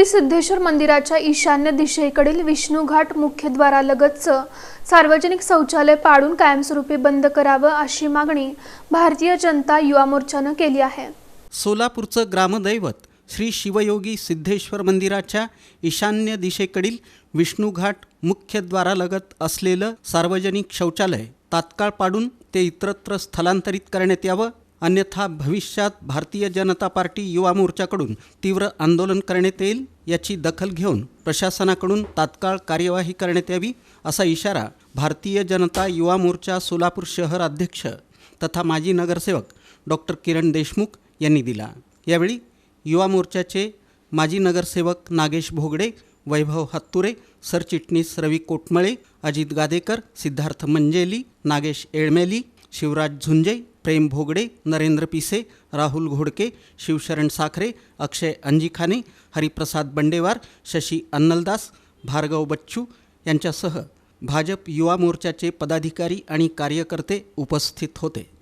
श्री सिद्धेश्वर मंदिराच्या ईशान्य दिशेकडील विष्णूघाट मुख्यद्वारालगतचं सार्वजनिक शौचालय पाडून कायमस्वरूपी बंद करावं अशी मागणी भारतीय जनता युवा मोर्चानं केली आहे. सोलापूरचं ग्रामदैवत श्री शिवयोगी सिद्धेश्वर मंदिराच्या ईशान्य दिशेकडील विष्णूघाट मुख्यद्वारालगत असलेलं सार्वजनिक शौचालय तात्काळ पाडून ते इतरत्र स्थलांतरित करण्यात यावं अन्यथा भविष्यात भारतीय जनता पार्टी युवा मोर्चाकडून तीव्र आंदोलन करण्यात येईल याची दखल घेऊन प्रशासनाकडून तात्काळ कार्यवाही करण्यात यावी असा इशारा भारतीय जनता युवा मोर्चा सोलापूर शहर अध्यक्ष तथा माजी नगरसेवक डॉक्टर किरण देशमुख यांनी दिला. यावेळी युवा मोर्चाचे माजी नगरसेवक नागेश भोगडे वैभव हत्तुरे सरचिटणीस रवी कोटमळे अजित गादेकर सिद्धार्थ मंजेली नागेश एळमेली शिवराज झुंजे प्रेम भोगडे नरेंद्र पिसे राहुल घोडके शिवशरण साखरे अक्षय अंजिखाने हरिप्रसाद बंडेवार शशी अन्नलदास भार्गव बच्चू यांच्यासह भाजप युवा मोर्चाचे पदाधिकारी आणि कार्यकर्ते उपस्थित होते.